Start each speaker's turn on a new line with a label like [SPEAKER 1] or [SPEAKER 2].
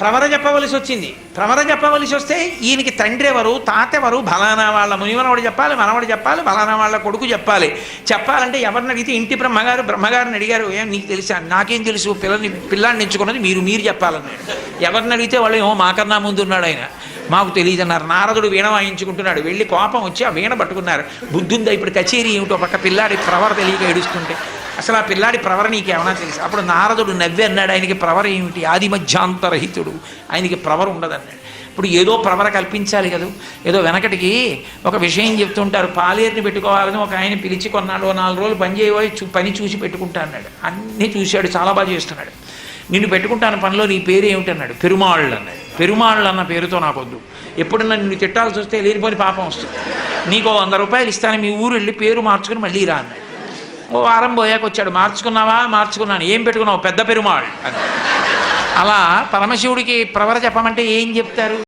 [SPEAKER 1] ప్రవర చెప్పవలసి వచ్చింది. ప్రవర చెప్పవలసి వస్తే ఈయనకి తండ్రి ఎవరు తాత ఎవరు? బలానా వాళ్ళ మునివనవాడు చెప్పాలి మనవాడు చెప్పాలి బలానా వాళ్ళ కొడుకు చెప్పాలి. చెప్పాలంటే ఎవరిని అడిగితే ఇంటి బ్రహ్మగారు బ్రహ్మగారిని అడిగారు ఏం నీకు తెలుసా? నాకేం తెలుసు? పిల్లని పిల్లాన్ని ఎంచుకున్నది మీరు మీరు చెప్పాలన్నాడు ఎవరిని అడిగితే వాళ్ళు ఏమో మాకన్నా ముందు ఉన్నాడు ఆయన. మాకు తెలియదన్నారు. నారదుడు వీణ వాయించుకుంటున్నాడు. వెళ్ళి కోపం వచ్చి ఆ వీణ పట్టుకున్నారు. బుద్ధుందా ఇప్పుడు కచేరీ ఏమిటో? పక్క పిల్లాడి ప్రవర తెలియక ఏడుస్తుంటే. అసలు ఆ పిల్లాడి ప్రవర నీకేమన్నా తెలుసు? అప్పుడు నారదుడు నవ్వి అన్నాడు ఆయనకి ప్రవర ఏమిటి? ఆది మధ్యాంతరహితుడు ఆయనకి ప్రవర ఉండదన్నాడు ఇప్పుడు ఏదో ప్రవర కల్పించాలి కదా? ఏదో వెనకటికి ఒక విషయం చెప్తుంటారు పాలేరుని పెట్టుకోవాలని ఒక ఆయన పిలిచి కొన్నాడు నాలుగు రోజులు పని చేయబోయి చూ పని చూసి పెట్టుకుంటా అన్నాడు. అన్నీ చూశాడు చాలా బాగా చేస్తున్నాడు. నిన్ను పెట్టుకుంటాను పనిలో నీ పేరు ఏమిటన్నాడు పెరుమాళ్ళు అన్నాడు. పెరుమాళ్ళు అన్న పేరుతో నాకొద్దు ఎప్పుడన్నా నిన్ను తిట్టాల్సి వస్తే లేనిపోని పాపం వస్తుంది. నీకు వంద రూపాయలు ఇస్తాను మీ ఊరు వెళ్ళి పేరు మార్చుకుని మళ్ళీ రా అన్నాడు. ఓ వారం పోయాక వచ్చాడు. మార్చుకున్నావా? మార్చుకున్నాను. ఏం పెట్టుకున్నావు? పెద్ద పెరుమాళ్ అని. అలా పరమశివుడికి ప్రవర చెప్పమంటే ఏం చెప్తారు?